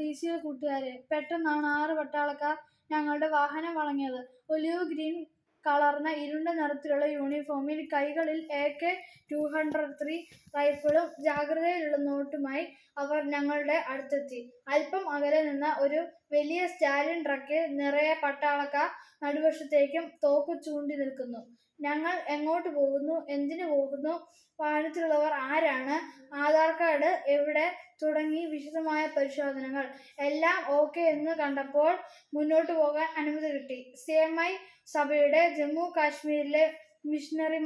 D C കൂട്ടുകാരെ. പെട്ടെന്നാണ് ആറ് പട്ടാളക്കാർ ഞങ്ങളുടെ വാഹനം വളഞ്ഞത്. ഒലിവ് ഗ്രീൻ കളർന്ന ഇരുണ്ട നിറത്തിലുള്ള യൂണിഫോമിൽ കൈകളിൽ A K two hundred three റൈഫിളും ജാഗ്രതയിലുള്ള നോട്ടുമായി അവർ ഞങ്ങളുടെ അടുത്തെത്തി. അല്പം അകലെ നിന്ന ഒരു വലിയ സ്റ്റാലിൻ ട്രക്കിൽ നിറയെ പട്ടാളക്കാർ നടുവശത്തേക്കും തോക്ക് ചൂണ്ടി നിൽക്കുന്നു. ഞങ്ങൾ എങ്ങോട്ട് പോകുന്നു? എന്തിനു പോകുന്നു? വാഹനത്തിലുള്ളവർ ആരാണ്? ആധാർ കാർഡ് എവിടെ? തുടങ്ങി വിശദമായ പരിശോധനകൾ. എല്ലാം ഓക്കെ എന്ന് കണ്ടപ്പോൾ മുന്നോട്ട് പോകാൻ അനുമതി കിട്ടി. സി എം ഐ സഭയുടെ ജമ്മു കാശ്മീരിലെ മിഷണറി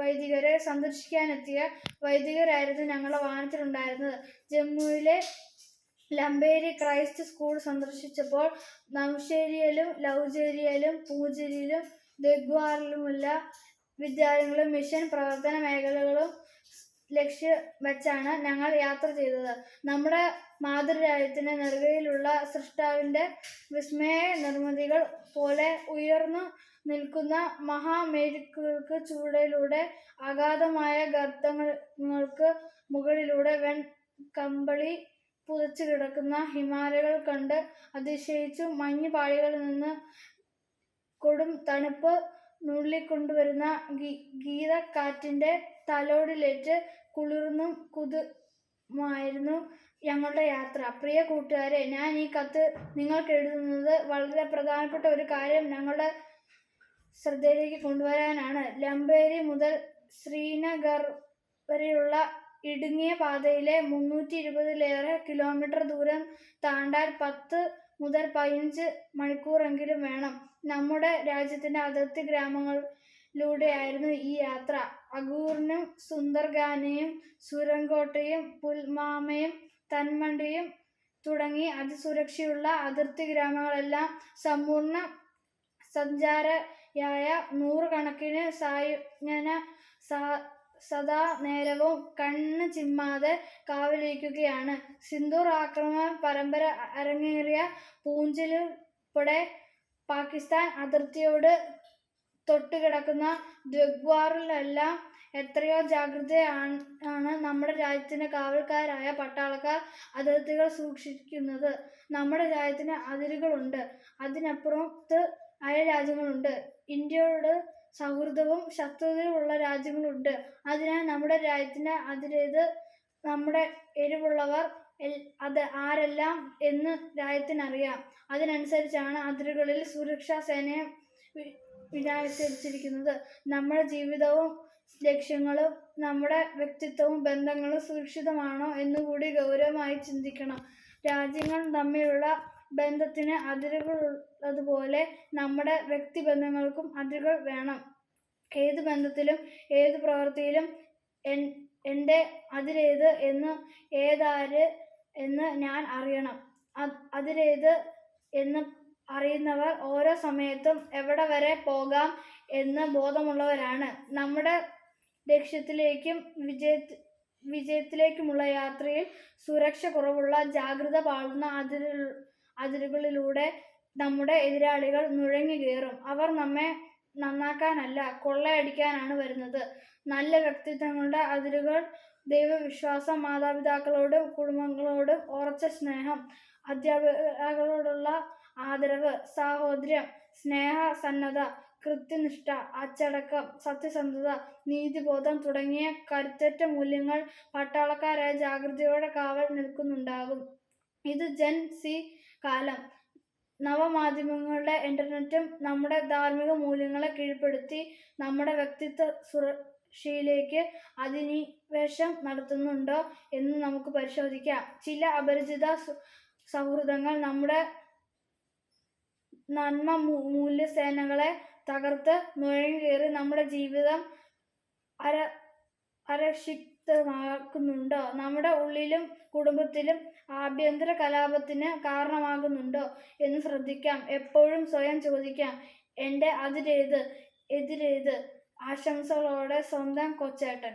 വൈദികരെ സന്ദർശിക്കാനെത്തിയ വൈദികരായിരുന്നു ഞങ്ങളുടെ വാഹനത്തിലുണ്ടായിരുന്നത്. ജമ്മുവിലെ ലംബേരി ക്രൈസ്റ്റ് സ്കൂൾ സന്ദർശിച്ചപ്പോൾ നവ്ശേരിയിലും ലൗചേരിയിലും പൂജരിയിലും ദഗ്വാറിലുമുള്ള വിദ്യാലയങ്ങളും മിഷൻ പ്രവർത്തന മേഖലകളും ലക്ഷ്യം വെച്ചാണ് ഞങ്ങൾ യാത്ര ചെയ്തത്. നമ്മുടെ മാതൃരാജ്യത്തിന് നെറുകയിലുള്ള സൃഷ്ടാവിന്റെ വിസ്മയ നിർമ്മിതികൾ പോലെ ഉയർന്നു നിൽക്കുന്ന മഹാമേരുക്കൾക്ക് ചൂടിലൂടെ അഗാധമായ ഗർത്തങ്ങൾക്ക് മുകളിലൂടെ വെൺ കമ്പളി പുതച്ചു കിടക്കുന്ന ഹിമാലയകൾ കണ്ട് അതിശയിച്ചു മഞ്ഞ് പാളികളിൽ നിന്ന് കൊടും തണുപ്പ് നുള്ളിക്കൊണ്ടുവരുന്ന ഗീ ഗീതക്കാറ്റിന്റെ തലോടിലേറ്റ് കുളിർന്നും കുതുമായിരുന്നു ഞങ്ങളുടെ യാത്ര. പ്രിയ കൂട്ടുകാരെ ഞാൻ ഈ കത്ത് നിങ്ങൾക്ക് എഴുതുന്നത് വളരെ പ്രധാനപ്പെട്ട ഒരു കാര്യം ഞങ്ങളുടെ ശ്രദ്ധയിലേക്ക് കൊണ്ടുവരാനാണ്. ലംബേരി മുതൽ ശ്രീനഗർ വരെയുള്ള ഇടുങ്ങിയ പാതയിലെ മുന്നൂറ്റി ഇരുപതിലേറെ കിലോമീറ്റർ ദൂരം താണ്ടാൻ പത്ത് മുതൽ പതിനഞ്ച് മണിക്കൂറെങ്കിലും വേണം. നമ്മുടെ രാജ്യത്തിന്റെ അതിർത്തി ഗ്രാമങ്ങളിലൂടെയായിരുന്നു ഈ യാത്ര. അഗൂറിനും സുന്ദർഗാനെയും സുരങ്കോട്ടയും പുൽമാമയും തന്മണ്ടിയും തുടങ്ങി അതിസുരക്ഷയുള്ള അതിർത്തി ഗ്രാമങ്ങളെല്ലാം സമ്പൂർണ സഞ്ചാരയായ നൂറുകണക്കിന് സായുജ്ഞന സാ സദാ നേരവും കണ്ണ് ചിമ്മാതെ കാവലിരിക്കുകയാണ്. സിന്ദൂർ ആക്രമണ പരമ്പര അരങ്ങേറിയ പൂഞ്ചിലുൾപ്പെടെ പാകിസ്ഥാൻ അതിർത്തിയോട് തൊട്ടുകിടക്കുന്ന ദ്വഗ്വാറിലെല്ലാം എത്രയോ ജാഗ്രതയാണ് നമ്മുടെ രാജ്യത്തിന്റെ കാവൽക്കാരായ പട്ടാളക്കാർ അതിർത്തികൾ സൂക്ഷിക്കുന്നത്. നമ്മുടെ രാജ്യത്തിന് അതിരുകളുണ്ട്. അതിനപ്പുറത്ത് അയൽ രാജ്യങ്ങളുണ്ട് ഇന്ത്യയോട് സൗഹൃദവും ശത്രുതയും ഉള്ള രാജ്യങ്ങളുണ്ട്. അതിനാൽ നമ്മുടെ രാജ്യത്തിന് അതിലേത് നമ്മുടെ എരിവുള്ളവർ അത് ആരെല്ലാം എന്ന് രാജ്യത്തിനറിയാം. അതിനനുസരിച്ചാണ് അതിരുകളിൽ സുരക്ഷാ സേനയെ വിനാശിച്ചിരിക്കുന്നത് നമ്മുടെ ജീവിതവും ലക്ഷ്യങ്ങളും നമ്മുടെ വ്യക്തിത്വവും ബന്ധങ്ങളും സുരക്ഷിതമാണോ എന്നുകൂടി ഗൗരവമായി ചിന്തിക്കണം. രാജ്യങ്ങൾ തമ്മിലുള്ള ബന്ധത്തിന് അതിരുകളുള്ളതുപോലെ നമ്മുടെ വ്യക്തി ബന്ധങ്ങൾക്കും അതിരുകൾ വേണം. ഏത് ബന്ധത്തിലും ഏത് പ്രവൃത്തിയിലും എൻ എന്റെ അതിരേത് എന്ന് ഏതാര് എന്ന് ഞാൻ അറിയണം. അത് അതിരേത് എന്ന് അറിയുന്നവർ ഓരോ സമയത്തും എവിടെ വരെ പോകാം എന്ന് ബോധമുള്ളവരാണ്. നമ്മുടെ ലക്ഷ്യത്തിലേക്കും വിജയ വിജയത്തിലേക്കുമുള്ള യാത്രയിൽ സുരക്ഷ കുറവുള്ള ജാഗ്രത പാടുന്ന അതിരു അതിരുകളിലൂടെ നമ്മുടെ എതിരാളികൾ നുഴഞ്ഞു കയറും അവർ നമ്മെ നന്നാക്കാനല്ല കൊള്ളയടിക്കാനാണ് വരുന്നത്. നല്ല വ്യക്തിത്വങ്ങളുടെ അതിരുകൾ ദൈവവിശ്വാസം മാതാപിതാക്കളോടും കുടുംബങ്ങളോടും ഉറച്ച സ്നേഹം അധ്യാപകരോടുള്ള ആദരവ് സാഹോദര്യം സ്നേഹസന്നദ്ധ കൃത്യനിഷ്ഠ അച്ചടക്കം സത്യസന്ധത നീതിബോധം തുടങ്ങിയ കരുത്തുറ്റ മൂല്യങ്ങൾ പട്ടാളക്കാരായ ജാഗ്രതയോടെ കാവൽ നിൽക്കുന്നുണ്ടാകും. ഇത് ജൻ സി കാലം. നവമാധ്യമങ്ങളുടെ ഇന്റർനെറ്റും നമ്മുടെ ധാർമ്മിക മൂല്യങ്ങളെ കീഴ്പ്പെടുത്തി നമ്മുടെ വ്യക്തിത്വ സുരക്ഷയിലേക്ക് അധിനിവേശം നടത്തുന്നുണ്ടോ എന്ന് നമുക്ക് പരിശോധിക്കാം. ചില അപരിചിത സൗഹൃദങ്ങൾ നമ്മുടെ നന്മ മൂല്യ മൂല്യസേനകളെ തകർത്ത് നുഴഞ്ഞു കയറി നമ്മുടെ ജീവിതം അര അരക്ഷിതമാക്കുന്നുണ്ടോ നമ്മുടെ ഉള്ളിലും കുടുംബത്തിലും ആഭ്യന്തര കലാപത്തിന് കാരണമാകുന്നുണ്ടോ എന്ന് ശ്രദ്ധിക്കാം. എപ്പോഴും സ്വയം ചോദിക്കാം. എന്റെ അതിരേത് എതിരേത് ആശംസകളോടെ സ്വന്തം കൊച്ചേട്ടൻ.